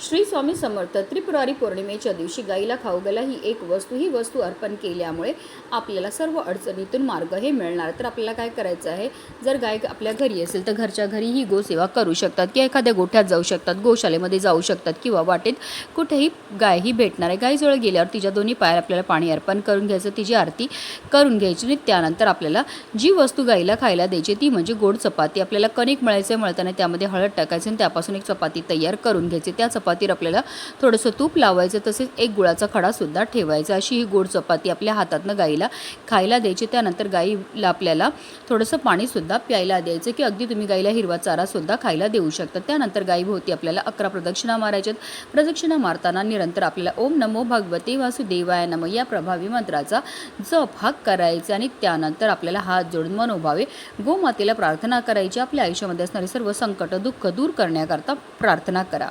श्री स्वामी समर्थ त्रिपुरारी पौर्णिमेच्या दिवशी गाईला खाऊगला ही एक वस्तू ही वस्तू अर्पण केल्यामुळे आपल्याला सर्व अडचणीतून मार्ग हे मिळणार. तर आपल्याला काय करायचं आहे? जर गाय आपल्या घरी असेल तर घरच्या घरी ही गोसेवा करू शकतात किंवा एखाद्या गोठ्यात जाऊ शकतात गोशालेमध्ये जाऊ शकतात किंवा वाटेत कुठेही गाय ही भेटणार आहे. गायजवळ गेल्यावर तिच्या दोन्ही पायावर आपल्याला पाणी अर्पण करून घ्यायचं तिची आरती करून घ्यायची आणि त्यानंतर आपल्याला जी वस्तू गाईला खायला द्यायची ती म्हणजे गोड चपाती. आपल्याला कणिक मळायचं मळताना त्यामध्ये हळद टाकायचं आणि त्यापासून एक चपाती तयार करून घ्यायची. त्या चपातीवर आपल्याला थोडंसं तूप लावायचं तसेच एक गुळाचा खडासुद्धा ठेवायचा. अशी ही गोड चपाती आपल्या हातातनं गाईला खायला द्यायची. त्यानंतर गाईला आपल्याला थोडंसं पाणीसुद्धा प्यायला द्यायचं की अगदी तुम्ही गाईला हिरवा चारासुद्धा खायला देऊ शकता. त्यानंतर गाईभोवती आपल्याला अकरा प्रदक्षिणा मारायच्यात. प्रदक्षिणा मारताना निरंतर आपल्याला ओम नमो भगवते वासुदेवाय नम या प्रभावी मंत्राचा जप हा करायचा आणि त्यानंतर आपल्याला हात जोडून मनोभावे गोमातेला प्रार्थना करायची. आपल्या आयुष्यामध्ये असणारे सर्व संकट दुःख दूर करण्याकरता प्रार्थना करा.